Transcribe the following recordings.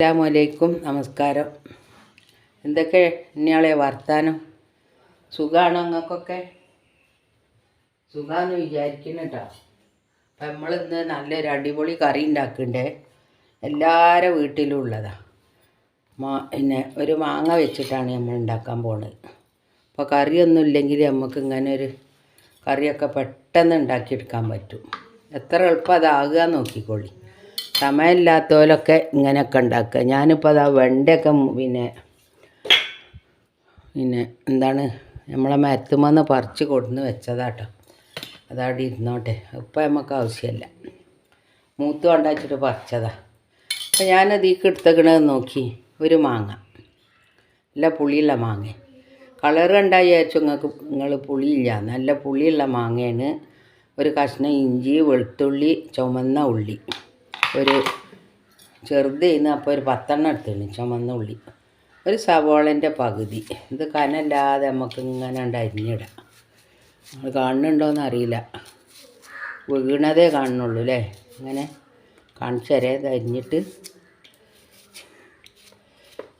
അസ്സാമലൈക്കും നമസ്കാരം. എന്തൊക്കെ ഇന്നയാളെ വർത്താനം? സുഖമാണോ നിങ്ങൾക്കൊക്കെ സുഖമാണെന്ന് വിചാരിക്കുന്നു കേട്ടോ അപ്പം നമ്മളിന്ന് നല്ലൊരു അടിപൊളി കറി ഉണ്ടാക്കണ്ടേ എല്ലാവരുടെ വീട്ടിലും ഉള്ളതാ. മാ പിന്നെ ഒരു മാങ്ങ വെച്ചിട്ടാണ് നമ്മൾ ഉണ്ടാക്കാൻ പോണത്. അപ്പോൾ കറിയൊന്നും ഇല്ലെങ്കിൽ നമുക്ക് ഇങ്ങനെ ഒരു കറിയൊക്കെ പെട്ടെന്ന് ഉണ്ടാക്കിയെടുക്കാൻ പറ്റും. എത്ര എളുപ്പം അതാകുക നോക്കിക്കോളി. സമയമില്ലാത്തവരൊക്കെ ഇങ്ങനെയൊക്കെ ഉണ്ടാക്കുക. ഞാനിപ്പോൾ അതാ വെണ്ടയൊക്കെ പിന്നെ പിന്നെ എന്താണ് നമ്മളെ മരത്തുമെന്ന് പറിച്ച് കൊടുന്ന് വെച്ചതാട്ടോ. അതവിടെ ഇരുന്നോട്ടെ. ഇപ്പം നമുക്ക് ആവശ്യമില്ല മൂത്ത് കൊണ്ടാച്ചിട്ട് പറിച്ചതാ. അപ്പം ഞാനത് ഈ എടുത്തേക്കണത് നോക്കി. ഒരു മാങ്ങ. നല്ല പുളിയുള്ള മാങ്ങ. കളർ കണ്ടാൽ വിചാരിച്ചു നിങ്ങൾക്ക് നിങ്ങൾ പുളിയില്ല. നല്ല പുളിയുള്ള മാങ്ങയാണ്. ഒരു കഷ്ണം ഇഞ്ചി വെളുത്തുള്ളി ചുമന്ന ഉള്ളി. ഒരു ചെറുത് ചെയ്യുന്ന അപ്പോൾ ഒരു പത്തെണ്ണം എടുത്തിട്ടുണ്ട്. ചുമന്ന ഉള്ളി. ഒരു സവോളന്റെ പകുതി. ഇത് കനല്ലാതെ നമുക്ക് ഇങ്ങനെ ഉണ്ട് അരിഞ്ഞിടാം. നമ്മൾ കാണുന്നുണ്ടോയെന്ന് അറിയില്ല. വീണതേ കാണുന്നുള്ളൂ അല്ലേ ഇങ്ങനെ കാണിച്ചു തരാം. ഇത് അരിഞ്ഞിട്ട്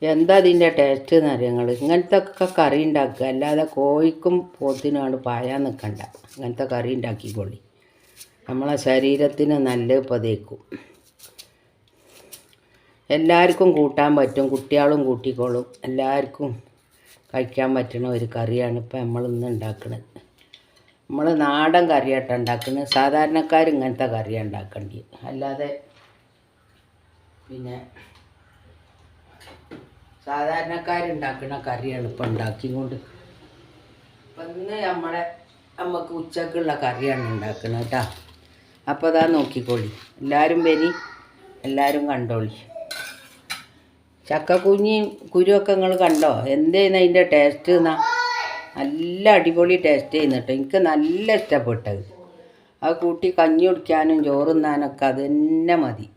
എന്താ അതിന്റെ ടേസ്റ്റ് എന്ന് അറിയാം നിങ്ങൾ ഇങ്ങനത്തെ ഒക്കെ കറി ഉണ്ടാക്കുക അല്ലാതെ കോഴിക്കും പോത്തിനുമാണ് പായാൻ നിൽക്കണ്ട ഇങ്ങനത്തെ കറി ഉണ്ടാക്കിക്കൊള്ളി നമ്മളെ ശരീരത്തിന് നല്ല പതേക്കും എല്ലാവർക്കും കൂട്ടാൻ പറ്റും കുട്ടികളും കൂട്ടിക്കോളും. എല്ലാവർക്കും കഴിക്കാൻ പറ്റുന്ന ഒരു കറിയാണ് ഇപ്പം നമ്മൾ ഇന്ന് ഉണ്ടാക്കുന്നത് നമ്മൾ നാടൻ കറിയായിട്ട് ഉണ്ടാക്കുന്നത്. സാധാരണക്കാർ ഇങ്ങനത്തെ കറിയാണ് ഉണ്ടാക്കേണ്ടത്. അല്ലാതെ പിന്നെ സാധാരണക്കാരുണ്ടാക്കുന്ന കറിയാണ് ഇപ്പം ഉണ്ടാക്കിക്കൊണ്ട്. അപ്പം ഇന്ന് നമ്മളെ നമുക്ക് ഉച്ചക്കുള്ള കറിയാണ് ഉണ്ടാക്കുന്നത് കേട്ടോ. അപ്പോൾ അതാ നോക്കിക്കോളി. എല്ലാവരും വരി എല്ലാവരും കണ്ടോളി. ചക്കക്കുഞ്ഞിയും കുരുവൊക്കെ നിങ്ങൾ കണ്ടോ? എന്തേന്ന് അതിന്റെ ടേസ്റ്റ് എന്നാ നല്ല അടിപൊളി ടേസ്റ്റ് ചെയ്യുന്നു കേട്ടോ. എനിക്ക് നല്ല ഇഷ്ടപ്പെട്ടത്. അത് കൂട്ടി കഞ്ഞി കുടിക്കാനും ചോറ് തിന്നാനൊക്കെ അത് തന്നെ മതി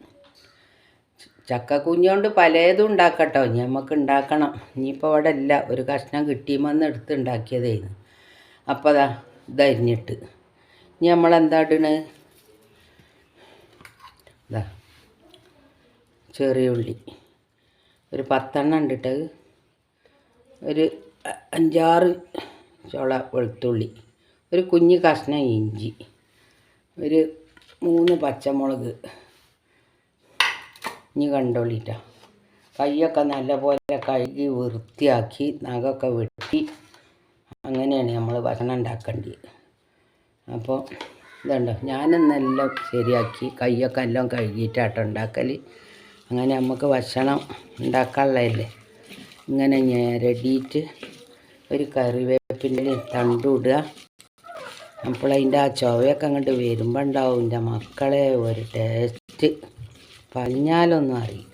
ചക്കക്കുഞ്ഞുകൊണ്ട് പലതും ഉണ്ടാക്കട്ടോ. നമുക്ക് ഉണ്ടാക്കണം. ഇനിയിപ്പോൾ അവിടെ ഇല്ല. ഒരു കഷ്ണം കിട്ടിയുമെന്ന് എടുത്ത് ഉണ്ടാക്കിയതായിരുന്നു. അപ്പോൾ അതാ ഇതരിഞ്ഞിട്ട് ഇനി നമ്മളെന്താ ഇടണ്? ഇതാ ചെറിയ ഉള്ളി. ഒരു പത്തെണ്ണം ഉണ്ടിട്ട് ഒരു അഞ്ചാറ് ചോള വെളുത്തുള്ളി ഒരു കുഞ്ഞ് കഷ്ണം ഇഞ്ചി ഒരു മൂന്ന് പച്ചമുളക്. ഇനി കണ്ടോളിട്ട കൈയൊക്കെ നല്ലപോലെ കഴുകി വൃത്തിയാക്കി നഖമൊക്കെ വെട്ടി അങ്ങനെയാണ് നമ്മൾ ഭക്ഷണം ഉണ്ടാക്കേണ്ടത് അപ്പോൾ ഇതുണ്ടോ? ഞാനെന്നെല്ലാം ശരിയാക്കി കൈയൊക്കെ എല്ലാം കഴുകിയിട്ടാട്ടോ ഉണ്ടാക്കൽ അങ്ങനെ നമുക്ക് ഭക്ഷണം ഉണ്ടാക്കാനുള്ളതല്ലേ. ഇങ്ങനെ ഞെരടിയിട്ട് ഒരു കറിവേപ്പിന്റെ തണ്ടിടുക അപ്പോൾ അതിന്റെ ആ ചുവയൊക്കെ അങ്ങോട്ട് വരുമ്പോൾ ഉണ്ടാവും. എന്റെ മക്കളെ ഒരു ടേസ്റ്റ് പറഞ്ഞാലൊന്നും അറിയും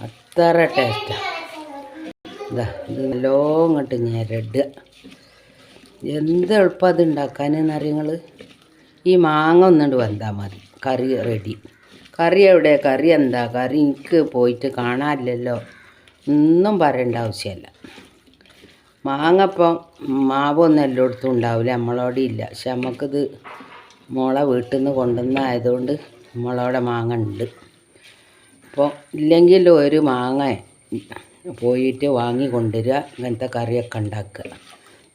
അത്ര ടേസ്റ്റാണ് ഇതാ ഇത് നല്ലോ ഇങ്ങോട്ട് ഞെരടുക എന്ത് എളുപ്പം അത് ഉണ്ടാക്കാനെന്നറിയങ്ങൾ ഈ മാങ്ങ ഒന്നുകൊണ്ട് വന്നാൽ മതി. കറി റെഡി കറി എവിടെ? കറി എന്താ? കറി എനിക്ക് പോയിട്ട് കാണാനില്ലല്ലോ. ഒന്നും പറയേണ്ട ആവശ്യമല്ല. മാങ്ങപ്പം മാവൊന്നും എല്ലായിടത്തും ഉണ്ടാവില്ല. നമ്മളോടെ ഇല്ല. പക്ഷെ നമുക്കിത് മോളെ വീട്ടിൽ നിന്ന് കൊണ്ടുവന്നായതുകൊണ്ട് നമ്മളവിടെ മാങ്ങ ഉണ്ട്. അപ്പോൾ ഇല്ലെങ്കിൽ ഒരു മാങ്ങ പോയിട്ട് വാങ്ങി കൊണ്ടുവരിക. ഇങ്ങനത്തെ കറിയൊക്കെ ഉണ്ടാക്കുക.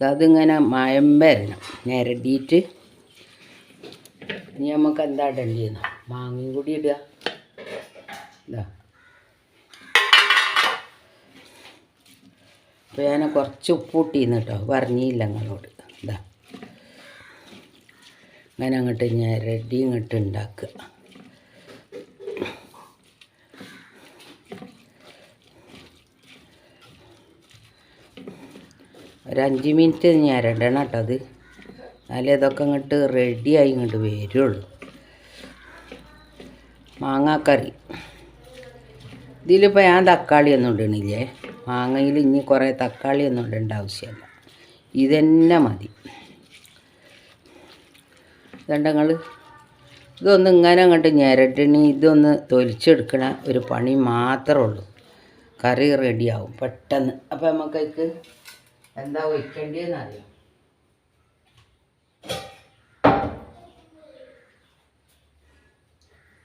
അതിങ്ങനെ മയം വരണം. ഞെരടിയിട്ട് ഇനി നമുക്ക് എന്താ ഇടേണ്ടിയെന്ന് മാങ്ങയും കൂടി ഇടുക ഇതാ. അപ്പോൾ ഞാൻ കുറച്ച് ഉപ്പ് കൂട്ടിന്ന് കേട്ടോ പറഞ്ഞില്ല നിങ്ങളോട്. ഇതാ. അങ്ങനെ അങ്ങോട്ട് ഞാൻ റെഡി ഇങ്ങോട്ട് ഉണ്ടാക്കുക ഒരു അഞ്ച് മിനിറ്റ് രണ്ടെണ്ണം കേട്ടോ അത്. എന്നാലേ ഇതൊക്കെ ഇങ്ങോട്ട് റെഡിയായി ഇങ്ങോട്ട് വരുള്ളൂ. മാങ്ങാക്കറി. ഇതിലിപ്പോൾ ഞാൻ തക്കാളി ഒന്നും ഇടണില്ലേ? മാങ്ങയിൽ ഇനി കുറേ തക്കാളി ഒന്നും ഇടേണ്ട ആവശ്യമില്ല. ഇതന്നെ മതി. ഇതുണ്ടങ്ങൾ ഇതൊന്ന് ഇങ്ങനെ അങ്ങോട്ട് ഞെരട്ടണി ഇതൊന്ന് തൊലിച്ചെടുക്കണ ഒരു പണി മാത്രമേ ഉള്ളൂ. കറി റെഡിയാവും പെട്ടെന്ന്. അപ്പോൾ നമുക്കതിക്ക് എന്താ ഒഴിക്കേണ്ടതെന്ന് അറിയാം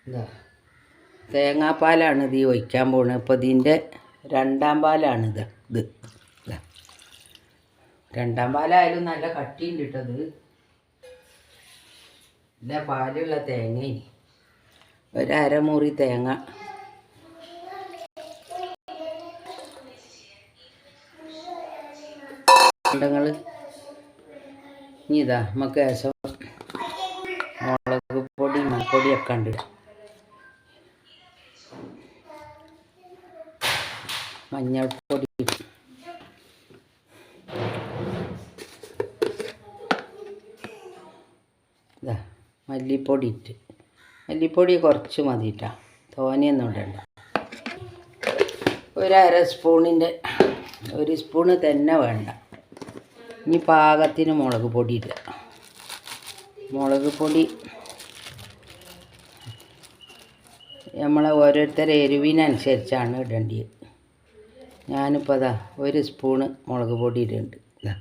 ഇതാ. തേങ്ങാപ്പാലാണ് ഇത് ഒഴിക്കാൻ പോകുന്നത് അപ്പോൾ ഇതിന്റെ രണ്ടാം പാലാണ് ഇത്. ഇത്. രണ്ടാം പാലായാലും നല്ല കട്ടിയുണ്ട് കിട്ടത് ഇല്ല പാലുള്ള തേങ്ങ ഒരമുറി തേങ്ങ. ഇനി ഇതാ നമുക്ക് ശേഷം മുളക് പൊടി മൺപൊടിയൊക്കെ ഉണ്ട് മഞ്ഞൾപ്പൊടി. മല്ലിപ്പൊടി ഇട്ട്. മല്ലിപ്പൊടി കുറച്ച് മതിട്ടാ. തോനെയൊന്നും ഇടണ്ട. ഒരു അര സ്പൂണിന്റെ ഒരു സ്പൂണ് തന്നെ വേണ്ട. ഇനി പാകത്തിന് മുളക് പൊടി ഇടുക. മുളക് പൊടി നമ്മളെ ഓരോരുത്തരെ എരിവിനനുസരിച്ചാണ് ഇടേണ്ടത് ഞാനിപ്പോൾ അതാ ഒരു സ്പൂണ് മുളക് പൊടി ഇടുന്നുണ്ട് ഇതാ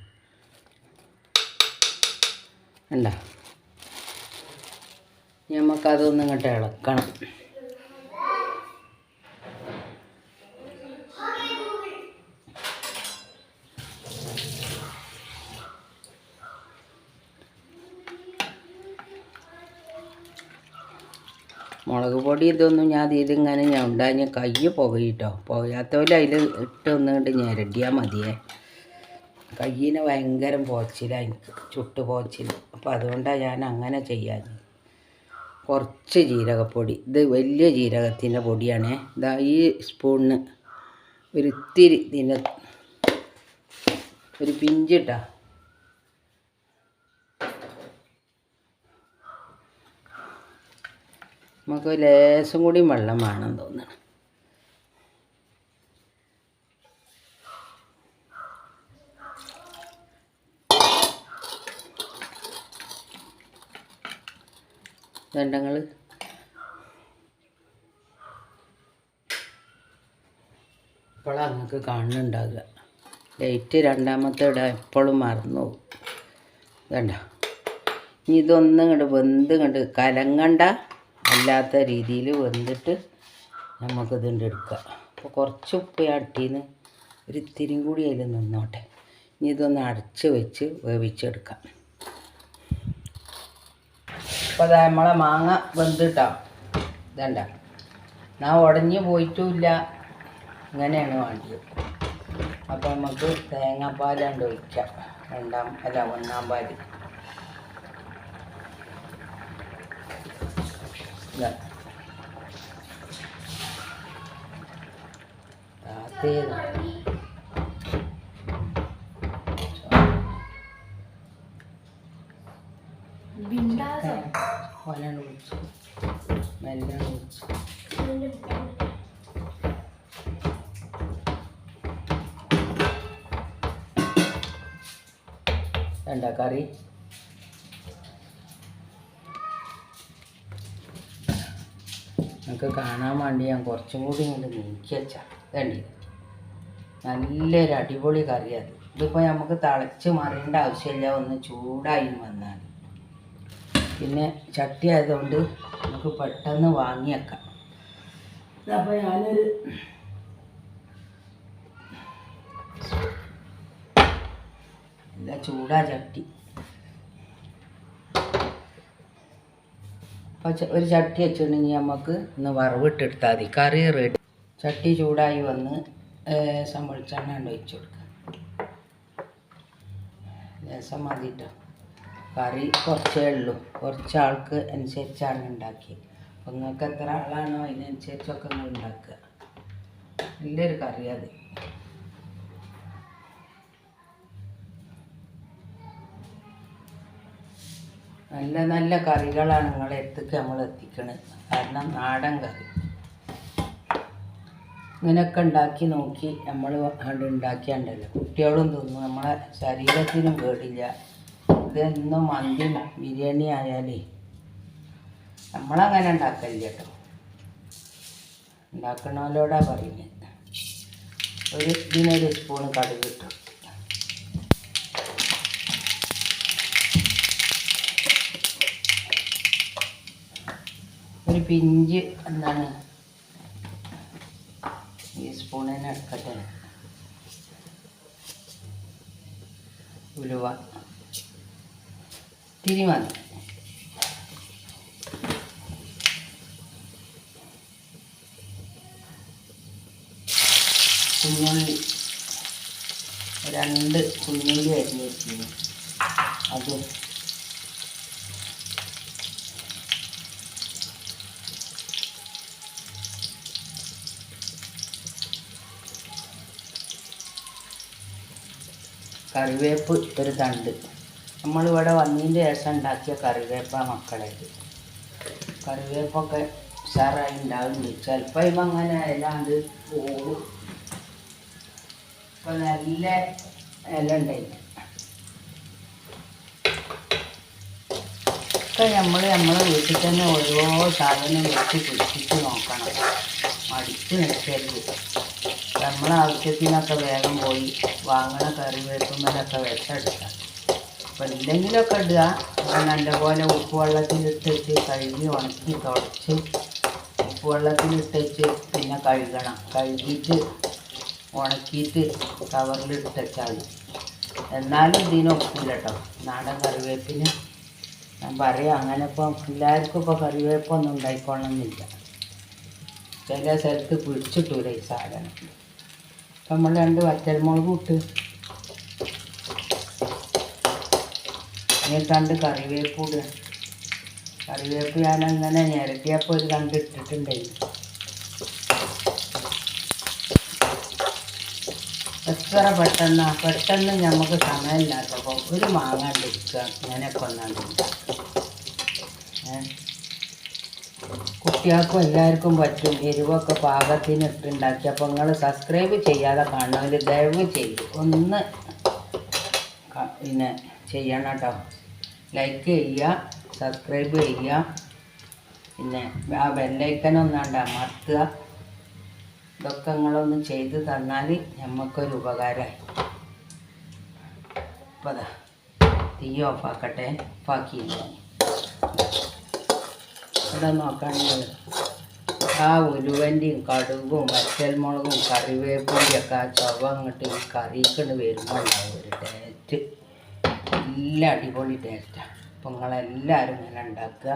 നമുക്കതൊന്നും ഇങ്ങോട്ട് ഇളക്കണം മുളക് പൊടി ഇതൊന്നും ഞാൻ ഇതിലിങ്ങനെ ഞാൻ ഉണ്ടായി. കൈ പുകയിട്ടോ. പുകയാത്തോലും അതിൽ ഇട്ട് ഒന്നുകൊണ്ട് ഞെരടിയാൽ മതിയേ. കയ്യിന് ഭയങ്കര പോച്ചിലാണ് എനിക്ക് ചുട്ട് പോച്ചിൽ അപ്പോൾ അതുകൊണ്ടാണ് ഞാൻ അങ്ങനെ ചെയ്യാൻ കുറച്ച് ജീരകപ്പൊടി. ഇത് വലിയ ജീരകത്തിന്റെ പൊടിയാണേ. ഇതാ ഈ സ്പൂണിന് ഒരു ഇത്തിരി ഇതിന്റെ ഒരു പിഞ്ചിട്ടാ നമുക്ക് ലേശം കൂടി വെള്ളം വേണം തോന്നണം ദണ്ഡങ്ങൾ ഇപ്പോഴാണ് നിങ്ങൾക്ക് കാണുന്നുണ്ടാകുക ലൈറ്റ് രണ്ടാമത്തെ ഇടാൻ എപ്പോഴും മറന്നു പോകും. വേണ്ട ഇനി ഇതൊന്നും ഇങ്ങോട്ട് വെന്ത് ഇങ്ങോട്ട് കലങ്ങണ്ട. അല്ലാത്ത രീതിയിൽ വെന്തിട്ട് നമുക്കിതുണ്ട് എടുക്കുക അപ്പോൾ കുറച്ച് ഉപ്പ് അട്ടിന്ന് ഒരു ഇത്തിരിയും കൂടി അതിൽ നിന്നോട്ടെ. ഇനി ഇതൊന്ന് അടച്ച് വെച്ച് വേവിച്ചെടുക്കാം. അപ്പോൾ അതാ നമ്മളെ മാങ്ങ വെന്തിട്ടാ. ഇതണ്ട. ഞാൻ ഉടഞ്ഞു പോയിട്ടുമില്ല ഇങ്ങനെയാണ് വേണ്ടത് അപ്പോൾ നമുക്ക് തേങ്ങാപ്പാലാണ്ട് ഒഴിക്കാം. രണ്ടാം അല്ല ഒന്നാം പാൽ. ഇതാ. താത്തേതാ. ഓനാണ് വിളിച്ചു മെല്ലെ വിളിച്ചു വേണ്ട കറി നമുക്ക് കാണാൻ വേണ്ടി ഞാൻ കുറച്ചും കൂടി ഇങ്ങോട്ട് നീക്കി വെച്ചാൽ വേണ്ടി നല്ലൊരു അടിപൊളി കറിയാണ് ഇതിപ്പോൾ നമുക്ക് തിളച്ച് മറിയേണ്ട ആവശ്യമില്ല. ഒന്ന് ചൂടായി വന്നാൽ പിന്നെ ചട്ടി ആയതുകൊണ്ട് നമുക്ക് പെട്ടെന്ന് വാങ്ങിയേക്കാം അപ്പോൾ ഞാനൊരു നല്ല ചൂടാ ചട്ടി. ഒരു ചട്ടി വെച്ചിട്ടുണ്ടെങ്കിൽ നമുക്ക് ഒന്ന് വറവിട്ടെടുത്താൽ മതി. കറി റെഡി ചട്ടി ചൂടായി വന്ന് സമ്മളിച്ചെണ്ണ ഒഴിച്ച് കൊടുക്കുക ലേശം മതിട്ടോ. കറി കുറച്ചേ ഉള്ളൂ. കുറച്ച് ആൾക്ക് അനുസരിച്ചാണ് ഉണ്ടാക്കിയത് അപ്പോൾ നിങ്ങൾക്ക് എത്ര ആളാണോ? അതിനനുസരിച്ചൊക്കെ നിങ്ങൾ ഉണ്ടാക്കുക നല്ലൊരു കറി അത്. നല്ല നല്ല കറികളാണ് നിങ്ങളെ എത്തിക്ക് നമ്മൾ എത്തിക്കണത് കാരണം നാടൻ കറി. ഇങ്ങനെയൊക്കെ ഉണ്ടാക്കി നോക്കി നമ്മൾ അവിടെ ഉണ്ടാക്കിയാണ്ടല്ലോ. കുട്ടികളും തിന്നു. നമ്മളെ ശരീരത്തിനും കേടില്ല. ഇതെന്നും മന്തി ബിരിയാണി ആയാലേ നമ്മളങ്ങനെ ഉണ്ടാക്കലില്ല കേട്ടോ. ഉണ്ടാക്കണോലോടാ പറയുന്നത് ഒരു ഇതിനൊരു സ്പൂൺ കടുക് ഇട്ടു. ഒരു പിഞ്ച് എന്താണ്? ടീസ്പൂണിന് എടുക്കട്ടെ. ഉലുവ. തിരി മതി. കുഞ്ഞുള്ളി. രണ്ട് കുഞ്ഞുള്ളി അരിഞ്ഞ് വെച്ചിരുന്നു അതും. കറിവേപ്പ് ഒരു തണ്ട് നമ്മളിവിടെ വന്നതിന്റെ ശേഷം ഉണ്ടാക്കിയ കറിവേപ്പ മക്കളെ കറിവേപ്പൊക്കെ ഉഷാറായി ഉണ്ടാവുന്നുണ്ട്. ചിലപ്പോൾ ഇപ്പം അങ്ങനെ അല്ലാണ്ട് പോകും ഇപ്പം നല്ല ഇല ഉണ്ടായി. ഇപ്പം നമ്മൾ നമ്മളെ വീട്ടിൽ തന്നെ ഓരോ സാധനം വെച്ച് പിടിച്ചിട്ട് നോക്കണം. മടിച്ച് നിൽക്കരുത്. നമ്മളെ ആവശ്യത്തിനൊക്കെ വേഗം പോയി വാങ്ങണ കറിവേപ്പുമ്മലൊക്കെ വിഷമെടുക്കാം അപ്പം എന്തെങ്കിലുമൊക്കെ ഇടുക. നല്ല നല്ലപോലെ ഉപ്പ് വെള്ളത്തിലിട്ടിട്ട് കഴുകി ഉണക്കി തുടച്ച് ഉപ്പ് വെള്ളത്തിലിട്ടിട്ട് പിന്നെ കഴുകണം. കഴുകിയിട്ട് ഉണക്കിയിട്ട് കവറിലിട്ട് വെച്ചാൽ എന്നാലും ഒപ്പില്ല കേട്ടോ നാടൻ കറിവേപ്പിന് ഞാൻ പറയാം അങ്ങനെ ഇപ്പം എല്ലാവർക്കും ഇപ്പോൾ കറിവേപ്പൊന്നും ഉണ്ടായിക്കൊള്ളണമെന്നില്ല. ചില സ്ഥലത്ത് പിടിച്ചിട്ടൂല ഈ സാധനം. നമ്മൾ രണ്ട് വറ്റൽമുളക് ഇട്ട്. ഇനി കണ്ട് കറിവേപ്പ് ഇടുക. കറിവേപ്പ് ഞാൻ അങ്ങനെ ഞെരട്ടിയപ്പോൾ ഒരു കണ്ട് ഇട്ടിട്ടുണ്ടായി എത്ര പെട്ടെന്ന്? പെട്ടെന്ന് നമുക്ക് സമയമില്ലാത്തപ്പോൾ ഒരു മാങ്ങ എടുക്കുക ഇങ്ങനെ ഒന്നാണ്ട് കുട്ടികൾക്കും എല്ലാവർക്കും പറ്റും. എരിവൊക്കെ പാകത്തിന് ഇട്ടുണ്ടാക്കി. അപ്പോൾ നിങ്ങൾ സബ്സ്ക്രൈബ് ചെയ്യാതെ കാണുന്നവർ ദയവ് ചെയ്യും ഒന്ന് പിന്നെ ചെയ്യണം കേട്ടോ. ലൈക്ക് ചെയ്യുക സബ്സ്ക്രൈബ് ചെയ്യുക. പിന്നെ ആ ബെല്ലൈക്കൻ ഒന്നാണ്ട അമർത്തുക ഇതൊക്കെ നിങ്ങളൊന്ന് ചെയ്ത് തന്നാൽ നമുക്കൊരു ഉപകാരമായി അപ്പോൾ തീ ഓഫാക്കട്ടെ ഓഫാക്കിയില്ല ഇവിടെ നോക്കുകയാണെങ്കിൽ ആ ഉലുവന്റെയും കടുകും വറ്റൽമുളകും കറിവേപ്പിന്റെയും ഒക്കെ ആ ചുവ അങ്ങോട്ട് ഈ കറിക്കൊണ്ട് വരുമ്പോൾ ഉണ്ടാവും ഒരു ടേസ്റ്റ് നല്ല അടിപൊളി ടേസ്റ്റാണ് അപ്പോൾ നിങ്ങളെല്ലാവരും ഇങ്ങനെ ഉണ്ടാക്കുക.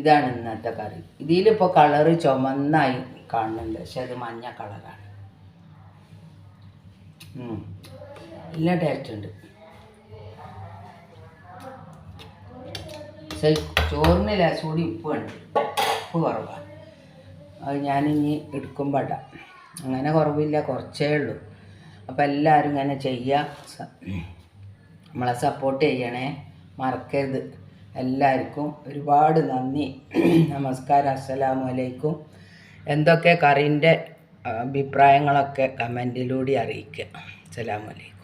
ഇതാണ് ഇന്നത്തെ കറി. ഇതിലിപ്പോൾ കളറ് ചുമന്നായി കാണുന്നുണ്ട്. പക്ഷെ അത് മഞ്ഞ കളറാണ്. നല്ല ടേസ്റ്റ് ഉണ്ട്. ചോറിന് കൂടി ഉപ്പ് ഉണ്ട് ഉപ്പ് കുറവാണ് അത് ഞാനിനി എടുക്കുമ്പോൾ ഇടാം. അങ്ങനെ കുറവില്ല കുറച്ചേ ഉള്ളൂ. അപ്പോൾ എല്ലാവരും ഇങ്ങനെ ചെയ്യുക നമ്മളെ സപ്പോർട്ട് ചെയ്യണേ. മറക്കരുത്. എല്ലാവർക്കും ഒരുപാട് നന്ദി. നമസ്കാരം. അസ്സലാമു അലൈക്കും. എന്തൊക്കെ കറിന്റെ അഭിപ്രായങ്ങളൊക്കെ കമന്റിലൂടെ അറിയിക്കുക. അസ്സലാമു അലൈക്കും.